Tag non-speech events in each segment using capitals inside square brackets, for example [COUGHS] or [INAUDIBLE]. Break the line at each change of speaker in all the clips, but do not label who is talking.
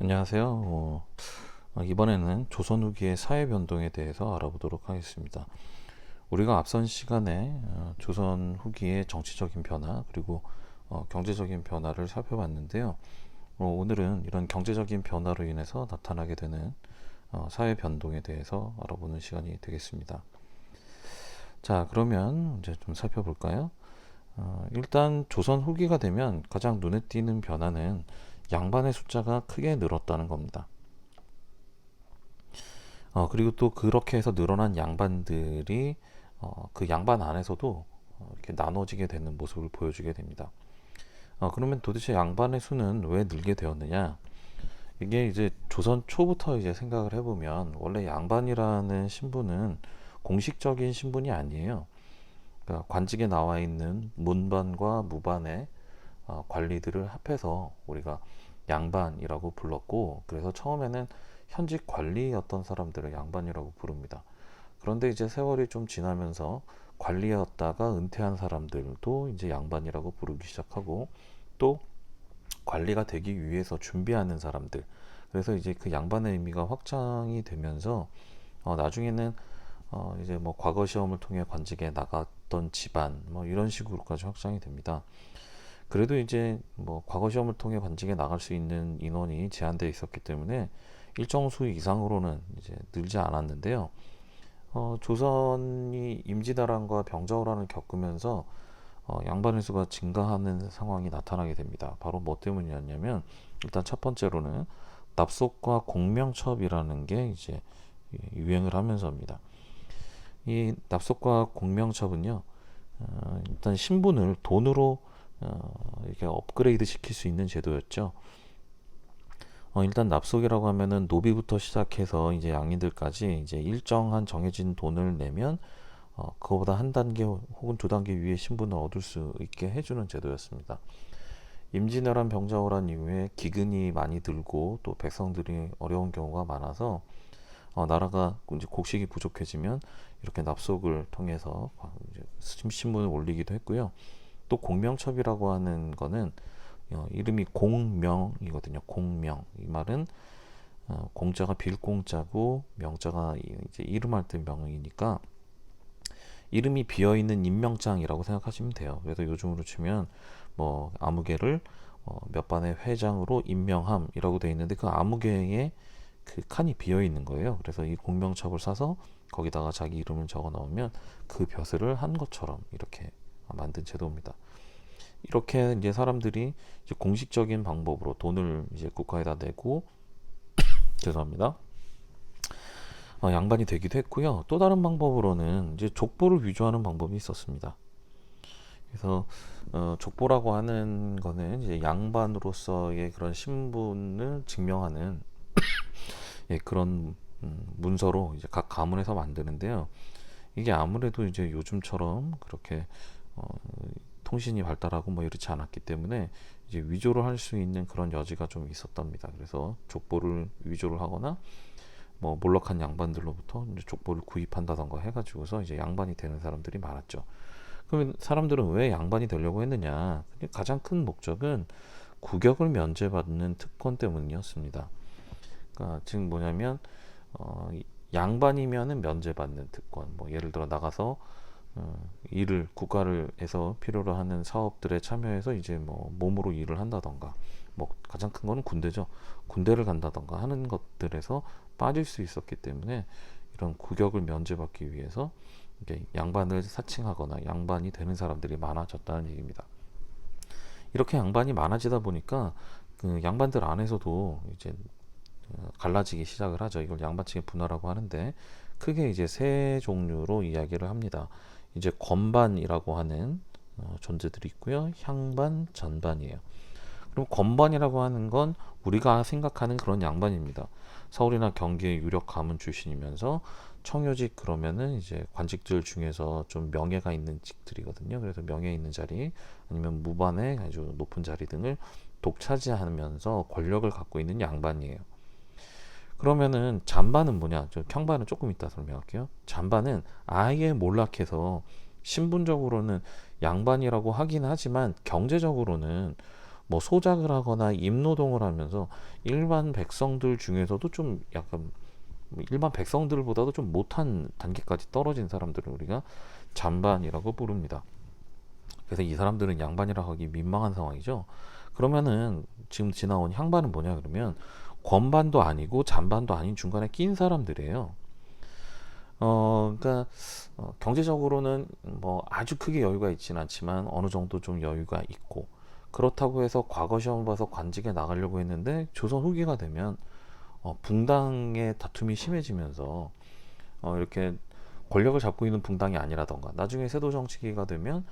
안녕하세요. 어, 어, 이번에는 조선 후기의 사회 변동에 대해서 알아보도록 하겠습니다. 우리가 앞선 시간에 어, 조선 후기의 정치적인 변화 그리고 어, 경제적인 변화를 살펴봤는데요. 어, 오늘은 이런 경제적인 변화로 인해서 나타나게 되는 어, 사회 변동에 대해서 알아보는 시간이 되겠습니다. 자, 그러면 이제 좀 살펴볼까요? 어, 일단 조선 후기가 되면 가장 눈에 띄는 변화는 양반의 숫자가 크게 늘었다는 겁니다. 어, 그리고 또 그렇게 해서 늘어난 양반들이 어, 그 양반 안에서도 어, 이렇게 나눠지게 되는 모습을 보여주게 됩니다. 어, 그러면 도대체 양반의 수는 왜 늘게 되었느냐? 이게 이제 조선 초부터 이제 생각을 해보면 원래 양반이라는 신분은 공식적인 신분이 아니에요. 그러니까 관직에 나와 있는 문반과 무반의 어, 관리들을 합해서 우리가 양반이라고 불렀고 그래서 처음에는 현직 관리였던 사람들을 양반이라고 부릅니다. 그런데 이제 세월이 좀 지나면서 관리였다가 은퇴한 사람들도 이제 양반이라고 부르기 시작하고 또 관리가 되기 위해서 준비하는 사람들 그래서 이제 그 양반의 의미가 확장이 되면서 어, 나중에는 어, 이제 뭐 과거 시험을 통해 관직에 나갔던 집안 뭐 이런 식으로까지 확장이 됩니다. 그래도 이제 뭐 과거 시험을 통해 관직에 나갈 수 있는 인원이 제한되어 있었기 때문에 일정 수 이상으로는 이제 늘지 않았는데요. 어, 조선이 임진왜란과 병자호란을 겪으면서 어, 양반의 수가 증가하는 상황이 나타나게 됩니다. 바로 뭐 때문이었냐면 일단 첫 번째로는 납속과 공명첩이라는 게 이제 유행을 하면서입니다. 이 납속과 공명첩은요, 어, 일단 신분을 돈으로 어, 이렇게 업그레이드 시킬 수 있는 제도였죠. 어, 일단 납속이라고 하면은 노비부터 시작해서 이제 양인들까지 이제 일정한 정해진 돈을 내면 어, 그거보다 한 단계 혹은 두 단계 위의 신분을 얻을 수 있게 해주는 제도였습니다. 임진왜란 병자호란 이후에 기근이 많이 들고 또 백성들이 어려운 경우가 많아서 어, 나라가 이제 곡식이 부족해지면 이렇게 납속을 통해서 신분을 올리기도 했고요. 또 공명첩이라고 하는 거는 어, 이름이 공명이거든요. 공명 이 말은 어, 공자가 빌 공자고 명자가 이제 이름할 때 명이니까 이름이 비어 있는 임명장이라고 생각하시면 돼요. 그래서 요즘으로 치면 뭐 아무개를 어, 몇 반의 회장으로 임명함이라고 되어 있는데 그 아무개에 그 칸이 비어 있는 거예요. 그래서 이 공명첩을 사서 거기다가 자기 이름을 적어 넣으면 그 벼슬을 한 것처럼 이렇게 만든 제도입니다. 이렇게 이제 사람들이 이제 공식적인 방법으로 돈을 이제 국가에다 내고 [COUGHS] 죄송합니다. 어, 양반이 되기도 했고요. 또 다른 방법으로는 이제 족보를 위조하는 방법이 있었습니다. 그래서 어, 족보라고 하는 거는 이제 양반으로서의 그런 신분을 증명하는 [COUGHS] 예, 그런 음, 문서로 이제 각 가문에서 만드는데요. 이게 아무래도 이제 요즘처럼 그렇게 어, 통신이 발달하고 뭐 이렇지 않았기 때문에 이제 위조를 할 수 있는 그런 여지가 좀 있었답니다. 그래서 족보를 위조를 하거나 뭐 몰락한 양반들로부터 족보를 구입한다던가 해가지고서 이제 양반이 되는 사람들이 많았죠. 그러면 사람들은 왜 양반이 되려고 했느냐? 가장 큰 목적은 구격을 면제받는 특권 때문이었습니다. 그러니까 즉 뭐냐면 어, 양반이면은 면제받는 특권. 뭐 예를 들어 나가서 어, 일을 국가를 해서 필요로 하는 사업들에 참여해서 이제 뭐 몸으로 일을 한다던가 뭐 가장 큰 거는 군대죠. 군대를 간다던가 하는 것들에서 빠질 수 있었기 때문에 이런 구격을 면제받기 위해서 이게 양반을 사칭하거나 양반이 되는 사람들이 많아졌다는 얘기입니다. 이렇게 양반이 많아지다 보니까 그 양반들 안에서도 이제 어, 갈라지기 시작을 하죠. 이걸 양반층의 분화라고 하는데 크게 이제 세 종류로 이야기를 합니다. 이제 건반이라고 하는 어, 존재들이 있고요. 향반, 전반이에요. 그럼 건반이라고 하는 건 우리가 생각하는 그런 양반입니다. 서울이나 경기의 유력 가문 출신이면서 청요직 그러면은 이제 관직들 중에서 좀 명예가 있는 직들이거든요. 그래서 명예 있는 자리 아니면 무반의 아주 높은 자리 등을 독차지하면서 권력을 갖고 있는 양반이에요. 그러면은 잠반은 뭐냐? 저 평반은 조금 이따 설명할게요. 잠반은 아예 몰락해서 신분적으로는 양반이라고 하긴 하지만 경제적으로는 뭐 소작을 하거나 임노동을 하면서 일반 백성들 중에서도 좀 약간 일반 백성들보다도 좀 못한 단계까지 떨어진 사람들을 우리가 잔반이라고 부릅니다. 그래서 이 사람들은 양반이라고 하기 민망한 상황이죠. 그러면은 지금 지나온 향반은 뭐냐 그러면 권반도 아니고 잔반도 아닌 중간에 낀 사람들이에요. 어, 그러니까 어, 경제적으로는 뭐 아주 크게 여유가 있지는 않지만 어느 정도 좀 여유가 있고 그렇다고 해서 과거 시험을 봐서 관직에 나가려고 했는데 조선 후기가 되면 어, 붕당의 다툼이 심해지면서 어, 이렇게 권력을 잡고 있는 붕당이 아니라던가 나중에 세도 정치기가 되면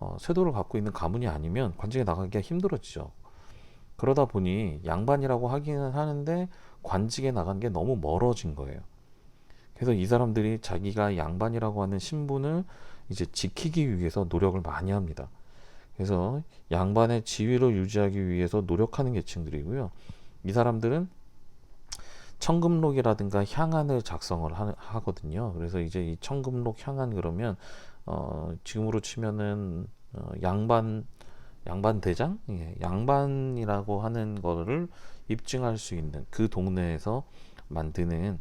어, 세도를 갖고 있는 가문이 아니면 관직에 나가기가 힘들어지죠. 그러다 보니 양반이라고 하기는 하는데 관직에 나간 게 너무 멀어진 거예요. 그래서 이 사람들이 자기가 양반이라고 하는 신분을 이제 지키기 위해서 노력을 많이 합니다. 그래서 양반의 지위를 유지하기 위해서 노력하는 계층들이고요. 이 사람들은 청금록이라든가 향안을 작성을 하, 거든요 그래서 이제 이 청금록 향안 그러면 어, 지금으로 치면은 어, 양반 양반 대장, 예, 양반이라고 하는 거를 입증할 수 있는 그 동네에서 만드는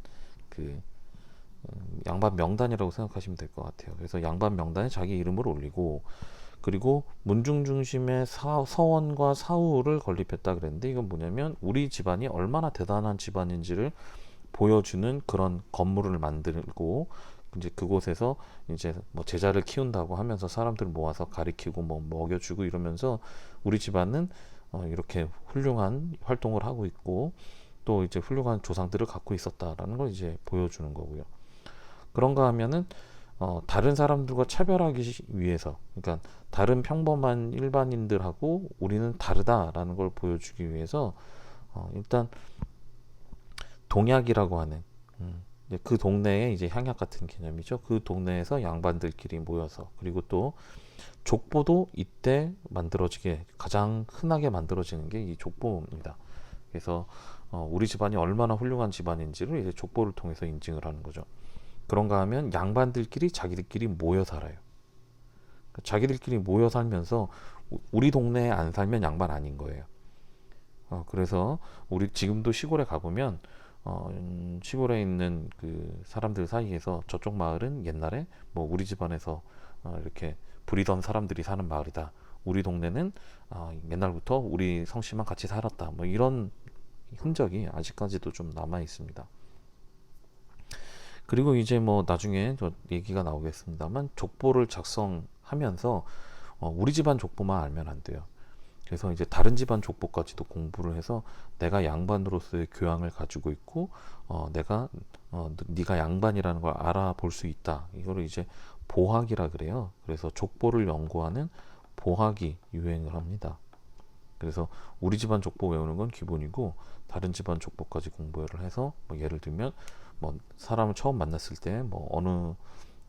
그 음, 양반 명단이라고 생각하시면 될 것 같아요. 그래서 양반 명단에 자기 이름을 올리고 그리고 문중 중심의 사, 서원과 사후를 건립했다 그랬는데 이건 뭐냐면 우리 집안이 얼마나 대단한 집안인지를 보여주는 그런 건물을 만들고 이제 그곳에서 이제 뭐 제자를 키운다고 하면서 사람들 모아서 가리키고 뭐 먹여주고 이러면서 우리 집안은 어 이렇게 훌륭한 활동을 하고 있고 또 이제 훌륭한 조상들을 갖고 있었다라는 걸 이제 보여주는 거고요. 그런가 하면은 어 다른 사람들과 차별하기 위해서 그러니까 다른 평범한 일반인들하고 우리는 다르다라는 걸 보여주기 위해서 어 일단 동약이라고 하는 음 그 동네에 이제 향약 같은 개념이죠. 그 동네에서 양반들끼리 모여서 그리고 또 족보도 이때 만들어지게 가장 흔하게 만들어지는 게 이 족보입니다. 그래서 어, 우리 집안이 얼마나 훌륭한 집안인지를 이제 족보를 통해서 인증을 하는 거죠. 그런가 하면 양반들끼리 자기들끼리 모여 살아요. 그러니까 자기들끼리 모여 살면서 우리 동네에 안 살면 양반 아닌 거예요. 어, 그래서 우리 지금도 시골에 가보면 어, 음, 시골에 있는 그 사람들 사이에서 저쪽 마을은 옛날에 뭐 우리 집안에서 어, 이렇게 부리던 사람들이 사는 마을이다. 우리 동네는 어, 옛날부터 우리 성씨만 같이 살았다. 뭐 이런 흔적이 아직까지도 좀 남아 있습니다. 그리고 이제 뭐 나중에 저 얘기가 나오겠습니다만 족보를 작성하면서 어, 우리 집안 족보만 알면 안 돼요. 그래서 이제 다른 집안 족보까지도 공부를 해서 내가 양반으로서의 교양을 가지고 있고 어, 내가 어, 네가 양반이라는 걸 알아볼 수 있다. 이거를 이제 보학이라 그래요. 그래서 족보를 연구하는 보학이 유행을 합니다. 그래서 우리 집안 족보 외우는 건 기본이고 다른 집안 족보까지 공부를 해서 뭐 예를 들면 뭐 사람을 처음 만났을 때 뭐 어느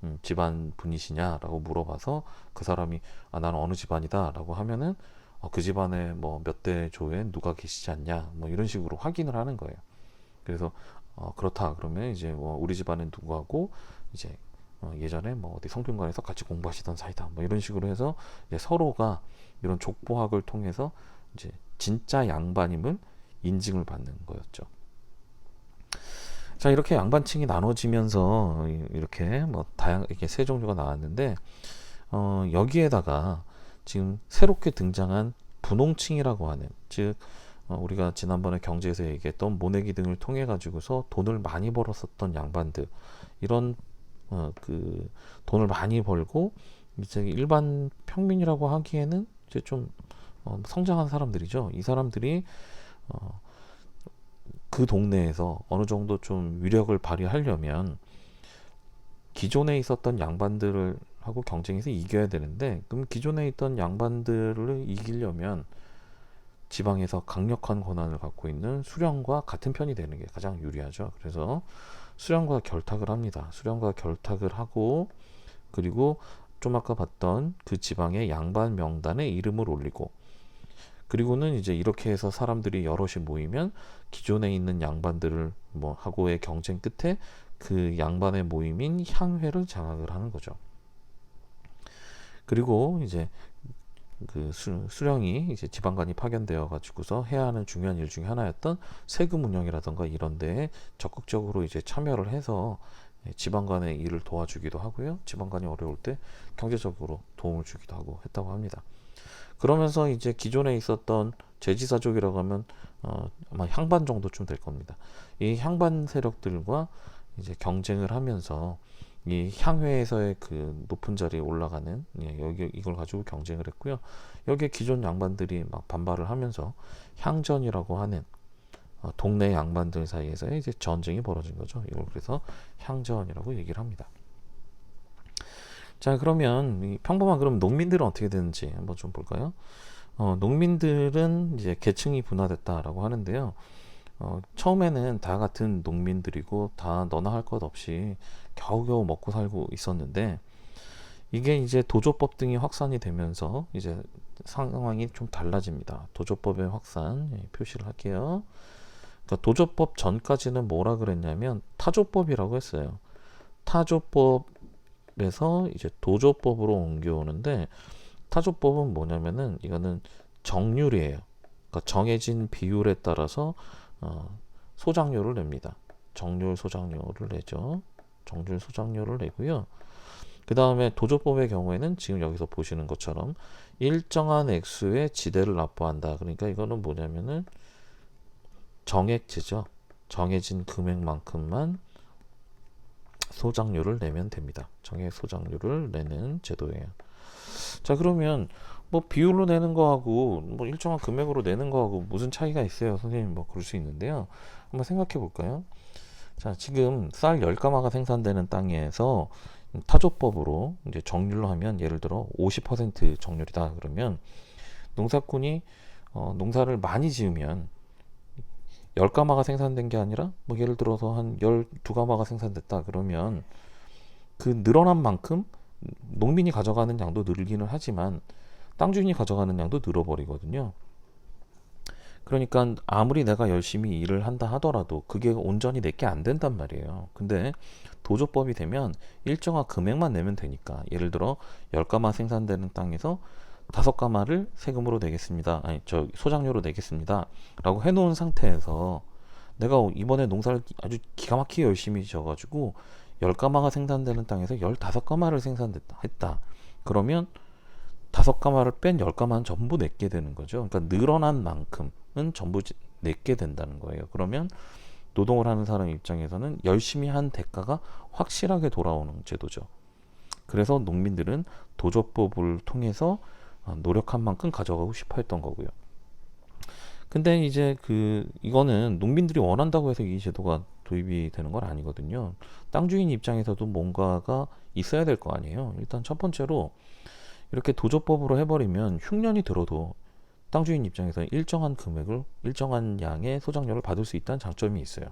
음, 집안 분이시냐라고 물어봐서 그 사람이 아 나는 어느 집안이다라고 하면은 어, 그 집안에 뭐 몇 대 조에 누가 계시지 않냐 뭐 이런 식으로 확인을 하는 거예요. 그래서 어, 그렇다 그러면 이제 뭐 우리 집안에 누구하고 이제 어, 예전에 뭐 어디 성균관에서 같이 공부하시던 사이다 뭐 이런 식으로 해서 이제 서로가 이런 족보학을 통해서 이제 진짜 양반임을 인증을 받는 거였죠. 자 이렇게 양반층이 나눠지면서 이렇게 뭐 다양 이렇게 세 종류가 나왔는데 어, 여기에다가 지금 새롭게 등장한 분홍층이라고 하는 즉 어, 우리가 지난번에 경제에서 얘기했던 모내기 등을 통해 가지고서 돈을 많이 벌었었던 양반들 이런 어, 그 돈을 많이 벌고 이제 일반 평민이라고 하기에는 이제 좀 어, 성장한 사람들이죠. 이 사람들이 어, 그 동네에서 어느 정도 좀 위력을 발휘하려면 기존에 있었던 양반들을 하고 경쟁해서 이겨야 되는데 그럼 기존에 있던 양반들을 이기려면 지방에서 강력한 권한을 갖고 있는 수령과 같은 편이 되는 게 가장 유리하죠. 그래서 수령과 결탁을 합니다. 수령과 결탁을 하고 그리고 좀 아까 봤던 그 지방의 양반 명단에 이름을 올리고 그리고는 이제 이렇게 해서 사람들이 여럿이 모이면 기존에 있는 양반들을 뭐 하고의 경쟁 끝에 그 양반의 모임인 향회를 장악을 하는 거죠. 그리고 이제 그 수, 수령이 이제 지방간이 파견되어 가지고서 해야 하는 중요한 일 중에 하나였던 세금 운영이라던가 이런 데에 적극적으로 이제 참여를 해서 예, 지방간의 일을 도와주기도 하고요. 지방간이 어려울 때 경제적으로 도움을 주기도 하고 했다고 합니다. 그러면서 이제 기존에 있었던 제지사족이라고 하면 어, 아마 향반 정도쯤 될 겁니다. 이 향반 세력들과 이제 경쟁을 하면서 이 향회에서의 그 높은 자리에 올라가는 예, 여기 이걸 가지고 경쟁을 했고요. 여기에 기존 양반들이 막 반발을 하면서 향전이라고 하는 어, 동네 양반들 사이에서 이제 전쟁이 벌어진 거죠. 이걸 그래서 향전이라고 얘기를 합니다. 자 그러면 이 평범한 그럼 농민들은 어떻게 되는지 한번 좀 볼까요? 어, 농민들은 이제 계층이 분화됐다라고 하는데요. 어, 처음에는 다 같은 농민들이고 다 너나 할 것 없이 겨우겨우 먹고 살고 있었는데 이게 이제 도조법 등이 확산이 되면서 이제 상황이 좀 달라집니다. 도조법의 확산 예, 표시를 할게요. 그러니까 도조법 전까지는 뭐라 그랬냐면 타조법이라고 했어요. 타조법에서 이제 도조법으로 옮겨오는데 타조법은 뭐냐면은 이거는 정률이에요. 그러니까 정해진 비율에 따라서 어, 소장료를 냅니다. 정률 소장료를 내죠. 정률 소장료를 내고요. 그 다음에 도조법의 경우에는 지금 여기서 보시는 것처럼 일정한 액수의 지대를 납부한다. 그러니까 이거는 뭐냐면은 정액제죠. 정해진 금액만큼만 소장료를 내면 됩니다. 정액 소장료를 내는 제도예요. 자, 그러면 뭐 비율로 내는 거하고 뭐 일정한 금액으로 내는 거하고 무슨 차이가 있어요? 선생님 뭐 그럴 수 있는데요. 한번 생각해 볼까요? 자, 지금 쌀 10가마가 생산되는 땅에서 타조법으로 이제 정률로 하면 예를 들어 50% 정률이다 그러면 농사꾼이 어, 농사를 많이 지으면 10가마가 생산된 게 아니라 뭐 예를 들어서 한 12가마가 생산됐다 그러면 그 늘어난 만큼 농민이 가져가는 양도 늘기는 하지만 땅 주인이 가져가는 양도 늘어버리거든요. 그러니까 아무리 내가 열심히 일을 한다 하더라도 그게 온전히 내게 안 된단 말이에요. 근데 도조법이 되면 일정한 금액만 내면 되니까 예를 들어 10가마 생산되는 땅에서 다섯 가마를 세금으로 내겠습니다. 아니 저 소장료로 내겠습니다. 라고 해놓은 상태에서 내가 이번에 농사를 아주 기가 막히게 열심히 지어가지고 10가마가 생산되는 땅에서 15가마를 생산했다. 했다. 그러면 다섯 가마를 뺀 열 가마는 전부 내게 되는 거죠. 그러니까 늘어난 만큼은 전부 내게 된다는 거예요. 그러면 노동을 하는 사람 입장에서는 열심히 한 대가가 확실하게 돌아오는 제도죠. 그래서 농민들은 도조법을 통해서 어, 노력한 만큼 가져가고 싶어 했던 거고요. 근데 이제 그 이거는 농민들이 원한다고 해서 이 제도가 도입이 되는 건 아니거든요. 땅 주인 입장에서도 뭔가가 있어야 될 거 아니에요. 일단 첫 번째로 이렇게 도조법으로 해버리면 흉년이 들어도 땅 주인 입장에서 일정한 금액을 일정한 양의 소장료를 받을 수 있다는 장점이 있어요.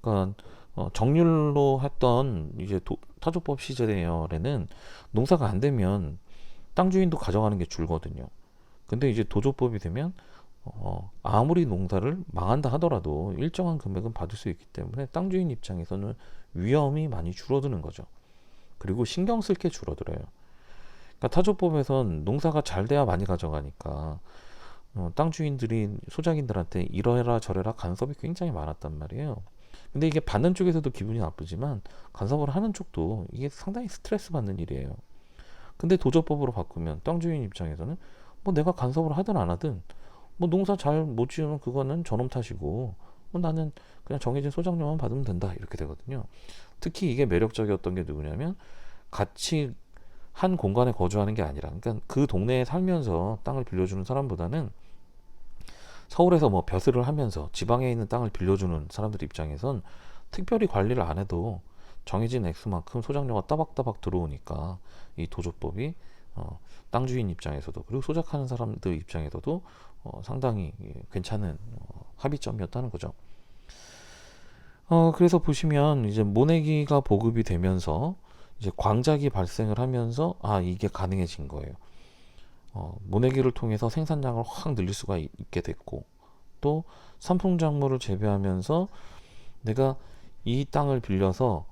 그러니까 어, 정률로 했던 이제 도, 타조법 시절에는 농사가 안 되면 땅 주인도 가져가는 게 줄거든요. 근데 이제 도조법이 되면 어, 아무리 농사를 망한다 하더라도 일정한 금액은 받을 수 있기 때문에 땅 주인 입장에서는 위험이 많이 줄어드는 거죠. 그리고 신경 쓸 게 줄어들어요. 그러니까 타조법에선 농사가 잘 돼야 많이 가져가니까 어, 땅 주인들이 소작인들한테 이러해라 저래라 간섭이 굉장히 많았단 말이에요. 근데 이게 받는 쪽에서도 기분이 나쁘지만 간섭을 하는 쪽도 이게 상당히 스트레스 받는 일이에요. 근데 도저법으로 바꾸면 땅 주인 입장에서는 뭐 내가 간섭을 하든 안 하든 뭐 농사 잘 못 지으면 그거는 저놈 탓이고 뭐 나는 그냥 정해진 소장료만 받으면 된다 이렇게 되거든요. 특히 이게 매력적이었던 게 누구냐면 같이 한 공간에 거주하는 게 아니라 그러니까 그 동네에 살면서 땅을 빌려주는 사람보다는 서울에서 뭐 벼슬을 하면서 지방에 있는 땅을 빌려주는 사람들 입장에선 특별히 관리를 안 해도 정해진 액수만큼 소장료가 따박따박 들어오니까 이 도조법이 어, 땅 주인 입장에서도 그리고 소작하는 사람들 입장에서도 어, 상당히 괜찮은 어, 합의점이었다는 거죠. 어, 그래서 보시면 이제 모내기가 보급이 되면서 이제 광작이 발생을 하면서 아 이게 가능해진 거예요. 어, 모내기를 통해서 생산량을 확 늘릴 수가 있게 됐고 또 산풍작물을 재배하면서 내가 이 땅을 빌려서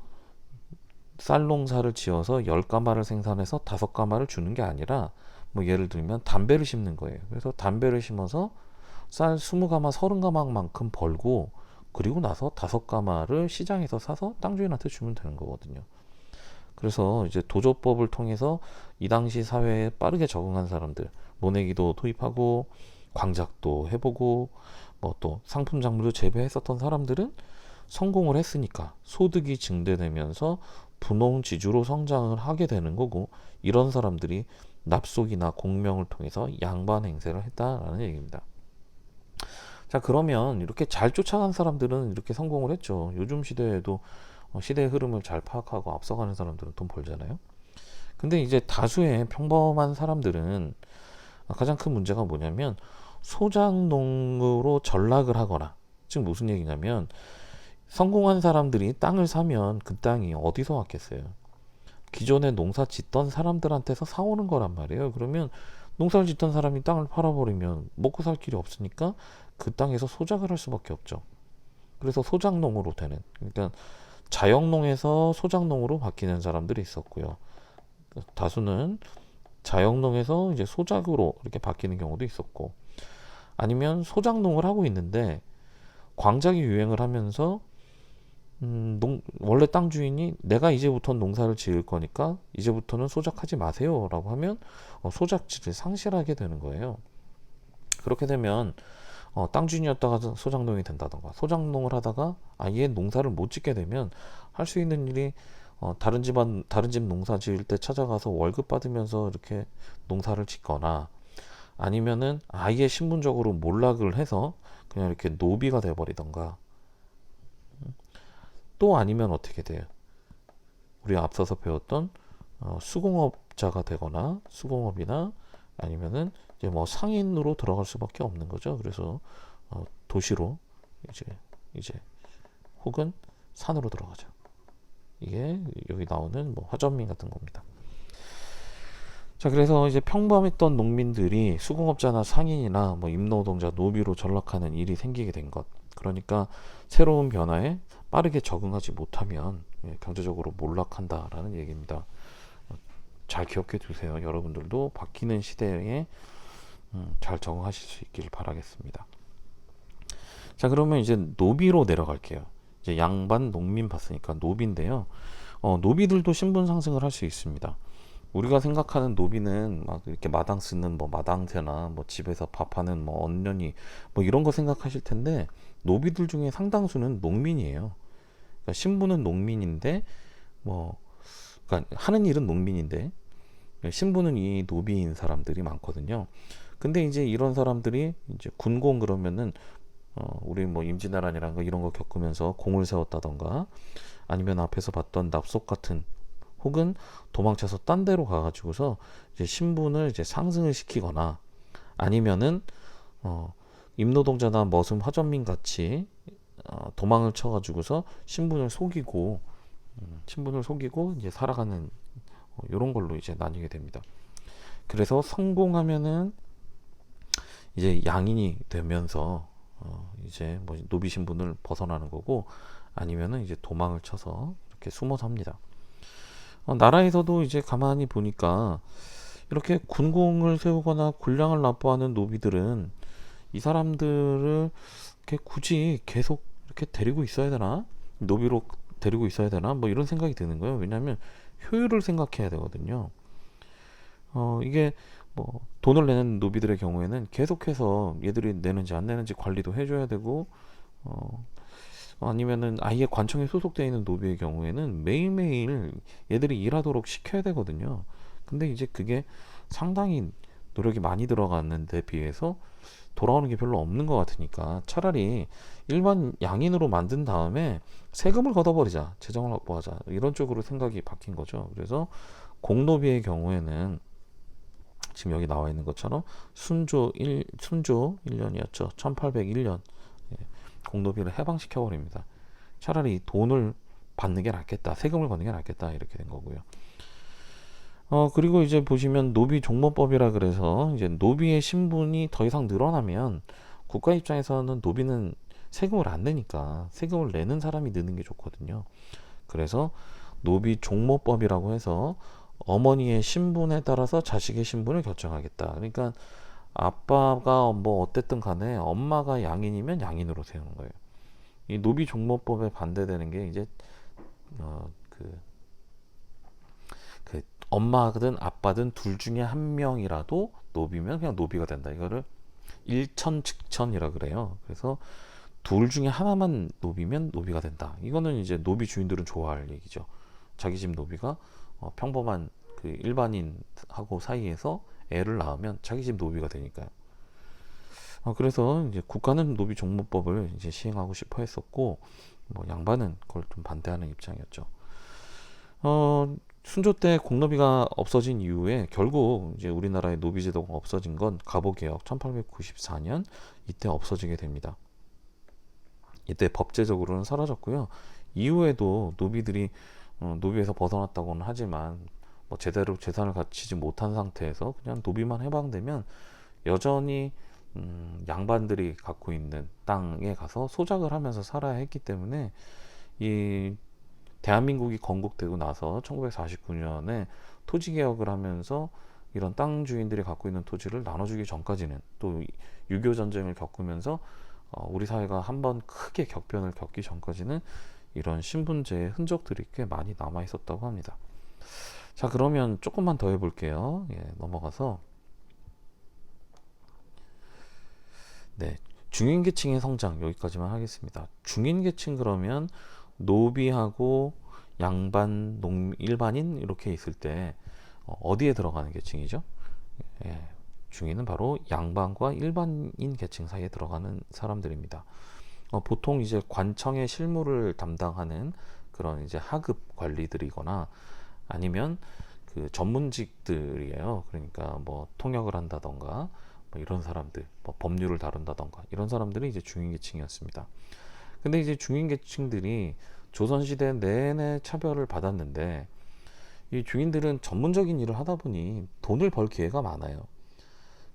쌀농사를 지어서 열가마를 생산해서 다섯 가마를 주는 게 아니라 뭐 예를 들면 담배를 심는 거예요. 그래서 담배를 심어서 쌀 20가마, 30가마만큼 벌고 그리고 나서 다섯 가마를 시장에서 사서 땅 주인한테 주면 되는 거거든요. 그래서 이제 도조법을 통해서 이 당시 사회에 빠르게 적응한 사람들, 모내기도 도입하고 광작도 해보고 뭐 또 상품 작물도 재배했었던 사람들은 성공을 했으니까 소득이 증대되면서 분홍 지주로 성장을 하게 되는 거고 이런 사람들이 납속이나 공명을 통해서 양반 행세를 했다라는 얘기입니다. 자 그러면 이렇게 잘 쫓아간 사람들은 이렇게 성공을 했죠. 요즘 시대에도 어, 시대의 흐름을 잘 파악하고 앞서가는 사람들은 돈 벌잖아요. 근데 이제 다수의 평범한 사람들은 가장 큰 문제가 뭐냐면 소작농으로 전락을 하거나 즉 무슨 얘기냐면 성공한 사람들이 땅을 사면 그 땅이 어디서 왔겠어요? 기존에 농사 짓던 사람들한테서 사오는 거란 말이에요. 그러면 농사를 짓던 사람이 땅을 팔아버리면 먹고 살 길이 없으니까 그 땅에서 소작을 할 수밖에 없죠. 그래서 소작농으로 되는 그러니까 자영농에서 소작농으로 바뀌는 사람들이 있었고요. 다수는 자영농에서 이제 소작으로 이렇게 바뀌는 경우도 있었고 아니면 소작농을 하고 있는데 광작이 유행을 하면서 음, 농, 원래 땅 주인이 내가 이제부터 농사를 지을 거니까 이제부터는 소작하지 마세요라고 하면 어, 소작지를 상실하게 되는 거예요. 그렇게 되면 어, 땅 주인이었다가 소작농이 된다던가 소작농을 하다가 아예 농사를 못 짓게 되면 할 수 있는 일이 어, 다른 집안 다른 집 농사 지을 때 찾아가서 월급 받으면서 이렇게 농사를 짓거나 아니면은 아예 신분적으로 몰락을 해서 그냥 이렇게 노비가 돼 버리던가 또 아니면 어떻게 돼요? 우리 앞서서 배웠던 어, 수공업자가 되거나 수공업이나 아니면은 이제 뭐 상인으로 들어갈 수밖에 없는 거죠. 그래서 어, 도시로 이제 이제 혹은 산으로 들어가죠. 이게 여기 나오는 뭐 화전민 같은 겁니다. 자, 그래서 이제 평범했던 농민들이 수공업자나 상인이나 뭐 임노동자, 노비로 전락하는 일이 생기게 된 것. 그러니까 새로운 변화에 빠르게 적응하지 못하면 예, 경제적으로 몰락한다라는 얘기입니다. 잘 기억해 두세요. 여러분들도 바뀌는 시대에 음, 잘 적응하실 수 있길 바라겠습니다. 자, 그러면 이제 노비로 내려갈게요. 이제 양반 농민 봤으니까 노비인데요. 어, 노비들도 신분 상승을 할 수 있습니다. 우리가 생각하는 노비는 막 이렇게 마당 쓰는 뭐 마당새나 뭐 집에서 밥하는 뭐 언년이 뭐 이런 거 생각하실 텐데 노비들 중에 상당수는 농민이에요. 그러니까 신부는 농민인데 뭐 그러니까 하는 일은 농민인데 신부는 이 노비인 사람들이 많거든요. 근데 이제 이런 사람들이 이제 군공 그러면은 어 우리 뭐 임진왜란이라는 거 이런 거 겪으면서 공을 세웠다던가 아니면 앞에서 봤던 납속 같은 혹은 도망쳐서 딴 데로 가가지고서 이제 신분을 이제 상승을 시키거나 아니면은 어 임노동자나 머슴 화전민 같이 어, 도망을 쳐가지고서 신분을 속이고 음, 신분을 속이고 이제 살아가는 어, 이런 걸로 이제 나뉘게 됩니다. 그래서 성공하면은 이제 양인이 되면서 어, 이제 뭐 노비 신분을 벗어나는 거고 아니면은 이제 도망을 쳐서 이렇게 숨어 삽니다. 어, 나라에서도 이제 가만히 보니까 이렇게 군공을 세우거나 군량을 납부하는 노비들은 이 사람들을 이렇게 굳이 계속 이렇게 데리고 있어야 되나? 노비로 데리고 있어야 되나? 뭐 이런 생각이 드는 거예요. 왜냐하면 효율을 생각해야 되거든요. 어, 이게 뭐 돈을 내는 노비들의 경우에는 계속해서 얘들이 내는지 안 내는지 관리도 해줘야 되고 어, 아니면은 아예 관청에 소속되어 있는 노비의 경우에는 매일매일 얘들이 일하도록 시켜야 되거든요. 근데 이제 그게 상당히 노력이 많이 들어갔는데 비해서 돌아오는 게 별로 없는 것 같으니까 차라리 일반 양인으로 만든 다음에 세금을 걷어버리자 재정을 확보하자 이런 쪽으로 생각이 바뀐 거죠. 그래서 공노비의 경우에는 지금 여기 나와 있는 것처럼 순조 1 순조 1년이었죠. 1801년. 예, 공노비를 해방시켜 버립니다. 차라리 돈을 받는 게 낫겠다 세금을 걷는 게 낫겠다 이렇게 된 거고요 어, 그리고 이제 보시면 노비 종모법이라 그래서 이제 노비의 신분이 더 이상 늘어나면 국가 입장에서는 노비는 세금을 안 내니까 세금을 내는 사람이 느는 게 좋거든요. 그래서 노비 종모법이라고 해서 어머니의 신분에 따라서 자식의 신분을 결정하겠다. 그러니까 아빠가 뭐 어쨌든 간에 엄마가 양인이면 양인으로 세우는 거예요. 이 노비 종모법에 반대되는 게 이제 어그 그 엄마든 아빠든 둘 중에 한 명이라도 노비면 그냥 노비가 된다. 이거를 일천즉천이라 그래요. 그래서 둘 중에 하나만 노비면 노비가 된다. 이거는 이제 노비 주인들은 좋아할 얘기죠. 자기 집 노비가 어, 평범한 그 일반인하고 사이에서 애를 낳으면 자기 집 노비가 되니까요. 어, 그래서 이제 국가는 노비 종모법을 이제 시행하고 싶어 했었고 뭐 양반은 그걸 좀 반대하는 입장이었죠. 어, 순조 때 공노비가 없어진 이후에 결국 이제 우리나라의 노비 제도가 없어진 건 가보개혁 1894년 이때 없어지게 됩니다. 이때 법제적으로는 사라졌고요. 이후에도 노비들이 어, 노비에서 벗어났다고는 하지만 뭐 제대로 재산을 갖추지 못한 상태에서 그냥 노비만 해방되면 여전히 음, 양반들이 갖고 있는 땅에 가서 소작을 하면서 살아야 했기 때문에 이 대한민국이 건국되고 나서 1949년에 토지 개혁을 하면서 이런 땅 주인들이 갖고 있는 토지를 나눠주기 전까지는 또 6.25 전쟁을 겪으면서 어, 우리 사회가 한번 크게 격변을 겪기 전까지는 이런 신분제의 흔적들이 꽤 많이 남아 있었다고 합니다. 자, 그러면 조금만 더 해볼게요. 예, 넘어가서 네, 중인계층의 성장 여기까지만 하겠습니다. 중인계층 그러면 노비하고 양반, 농, 일반인 이렇게 있을 때 어, 어디에 들어가는 계층이죠? 예, 중인은 바로 양반과 일반인 계층 사이에 들어가는 사람들입니다. 어, 보통 이제 관청의 실무를 담당하는 그런 이제 하급 관리들이거나 아니면 그 전문직들이에요. 그러니까 뭐 통역을 한다던가 뭐 이런 사람들, 뭐 법률을 다룬다던가 이런 사람들이 이제 중인계층이었습니다. 근데 이제 중인계층들이 조선시대 내내 차별을 받았는데 이 중인들은 전문적인 일을 하다 보니 돈을 벌 기회가 많아요.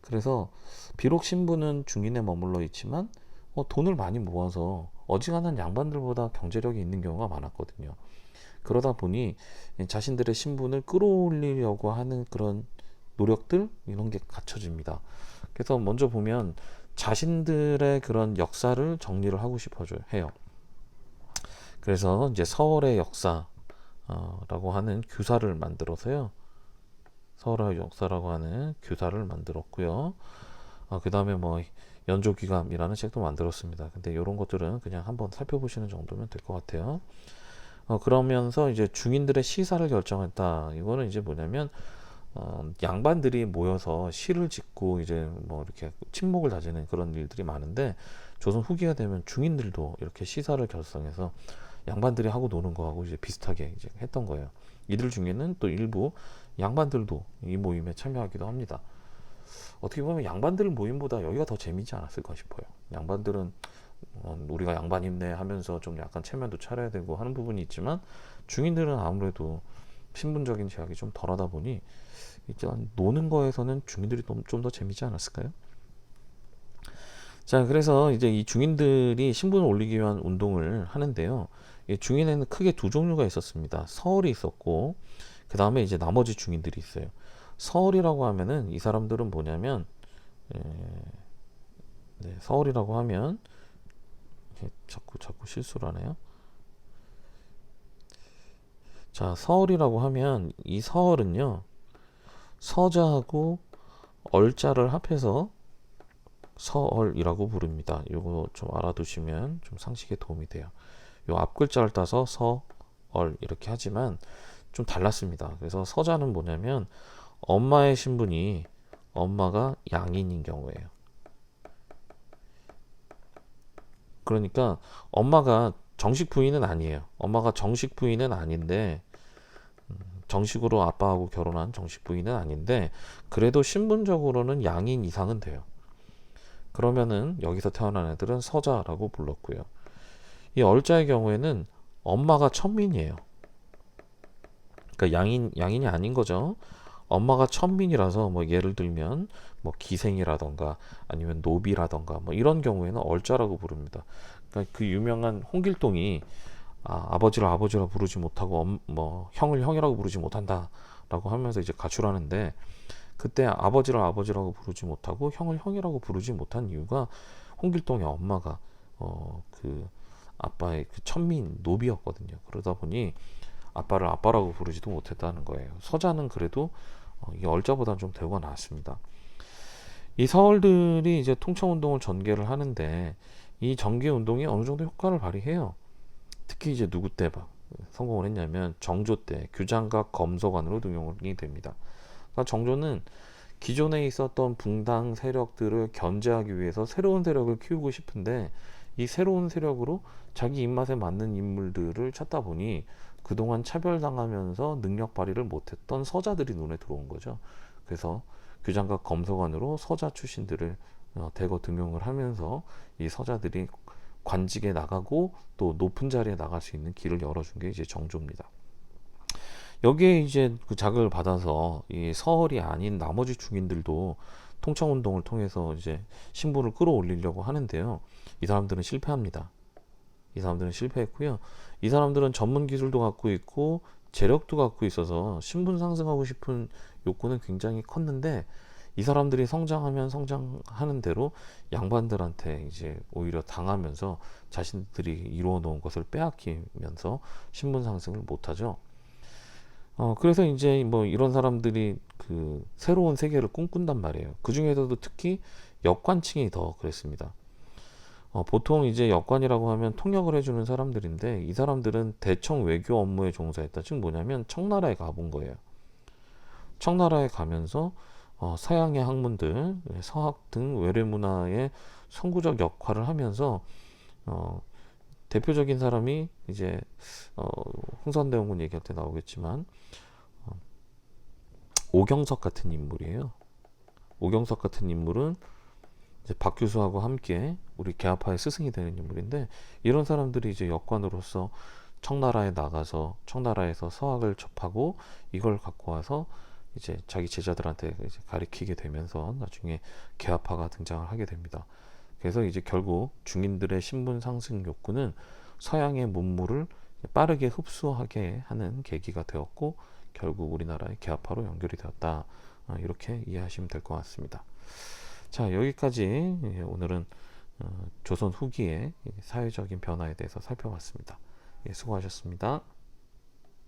그래서 비록 신분은 중인에 머물러 있지만 어, 돈을 많이 모아서 어지간한 양반들보다 경제력이 있는 경우가 많았거든요. 그러다 보니 자신들의 신분을 끌어올리려고 하는 그런 노력들 이런 게 갖춰집니다. 그래서 먼저 보면 자신들의 그런 역사를 정리를 하고 싶어 해요. 그래서 이제 서울의 역사라고 하는 규사를 만들어서요. 서울의 역사라고 하는 규사를 만들었고요. 어, 그 다음에 뭐 연조기감이라는 책도 만들었습니다. 근데 이런 것들은 그냥 한번 살펴보시는 정도면 될 것 같아요. 어, 그러면서 이제 중인들의 시사를 결정했다. 이거는 이제 뭐냐면 어, 양반들이 모여서 시를 짓고 이제 뭐 이렇게 침묵을 다지는 그런 일들이 많은데 조선 후기가 되면 중인들도 이렇게 시사를 결성해서 양반들이 하고 노는 거하고 이제 비슷하게 이제 했던 거예요. 이들 중에는 또 일부 양반들도 이 모임에 참여하기도 합니다. 어떻게 보면 양반들 모임보다 여기가 더 재미지 않았을까 싶어요. 양반들은 어, 우리가 양반 입네 하면서 좀 약간 체면도 차려야 되고 하는 부분이 있지만 중인들은 아무래도 신분적인 제약이 좀 덜하다 보니 일단 노는 거에서는 중인들이 좀 더 재미지 않았을까요? 자, 그래서 이제 이 중인들이 신분을 올리기 위한 운동을 하는데요. 이 중인에는 크게 두 종류가 있었습니다. 서울이 있었고, 그 다음에 이제 나머지 중인들이 있어요. 서울이라고 하면은 이 사람들은 뭐냐면, 에, 네, 서울이라고 하면 자꾸 자꾸 실수를 하네요. 자, 서울이라고 하면 이 서울은요. 서자하고 얼자를 합해서 서얼이라고 부릅니다. 이거 좀 알아두시면 좀 상식에 도움이 돼요. 요 앞 글자를 따서 서얼 이렇게 하지만 좀 달랐습니다. 그래서 서자는 뭐냐면 엄마의 신분이 엄마가 양인인 경우에요. 그러니까 엄마가 정식 부인은 아니에요. 엄마가 정식 부인은 아닌데 음, 정식으로 아빠하고 결혼한 정식 부인은 아닌데 그래도 신분적으로는 양인 이상은 돼요. 그러면은 여기서 태어난 애들은 서자라고 불렀고요. 이 얼자의 경우에는 엄마가 천민이에요. 그러니까 양인 양인이 아닌 거죠. 엄마가 천민이라서 뭐 예를 들면 뭐 기생이라던가 아니면 노비라던가 뭐 이런 경우에는 얼자라고 부릅니다. 그러니까 그 유명한 홍길동이 아, 아버지를 아버지라 부르지 못하고 엄, 뭐 형을 형이라고 부르지 못한다. 라고 하면서 이제 가출하는데 그때 아버지를 아버지라고 부르지 못하고 형을 형이라고 부르지 못한 이유가 홍길동의 엄마가 어 그 아빠의 그 천민 노비였거든요. 그러다 보니 아빠를 아빠라고 부르지도 못했다는 거예요. 서자는 그래도 어, 이 얼자보다는 좀 대우가 나았습니다. 이 서얼들이 이제 통청운동을 전개를 하는데 이 전개 운동이 어느 정도 효과를 발휘해요. 특히 이제 누구 때 봐, 성공을 했냐면 정조 때 규장각 검서관으로 등용이 됩니다. 그러니까 정조는 기존에 있었던 붕당 세력들을 견제하기 위해서 새로운 세력을 키우고 싶은데 이 새로운 세력으로 자기 입맛에 맞는 인물들을 찾다 보니 그동안 차별당하면서 능력 발휘를 못했던 서자들이 눈에 들어온 거죠. 그래서 규장각 검서관으로 서자 출신들을 어, 대거 등용을 하면서 이 서자들이 관직에 나가고 또 높은 자리에 나갈 수 있는 길을 열어준 게 이제 정조입니다. 여기에 이제 그 자극을 받아서 이 서얼이 아닌 나머지 중인들도 통청운동을 통해서 이제 신분을 끌어올리려고 하는데요. 이 사람들은 실패합니다. 이 사람들은 실패했고요. 이 사람들은 전문 기술도 갖고 있고 재력도 갖고 있어서 신분 상승하고 싶은 욕구는 굉장히 컸는데 이 사람들이 성장하면 성장하는 대로 양반들한테 이제 오히려 당하면서 자신들이 이루어 놓은 것을 빼앗기면서 신분 상승을 못하죠. 어, 그래서 이제 뭐 이런 사람들이 그 새로운 세계를 꿈꾼단 말이에요. 그 중에서도 특히 역관층이 더 그랬습니다. 어, 보통 이제 역관이라고 하면 통역을 해주는 사람들인데 이 사람들은 대청 외교 업무에 종사했다. 즉 뭐냐면 청나라에 가본 거예요. 청나라에 가면서 어, 서양의 학문들, 서학 등 외래 문화의 선구적 역할을 하면서 어, 대표적인 사람이 이제 어, 흥선대원군 얘기할 때 나오겠지만 어, 오경석 같은 인물이에요. 오경석 같은 인물은 이제 박 교수하고 함께 우리 개화파의 스승이 되는 인물인데 이런 사람들이 이제 역관으로서 청나라에 나가서 청나라에서 서학을 접하고 이걸 갖고 와서 이제 자기 제자들한테 이제 가리키게 되면서 나중에 개화파가 등장을 하게 됩니다. 그래서 이제 결국 중인들의 신분 상승 욕구는 서양의 문물을 빠르게 흡수하게 하는 계기가 되었고 결국 우리나라의 개화파로 연결이 되었다. 아, 이렇게 이해하시면 될 것 같습니다. 자 여기까지 예, 오늘은 어, 조선 후기의 사회적인 변화에 대해서 살펴봤습니다. 예, 수고하셨습니다.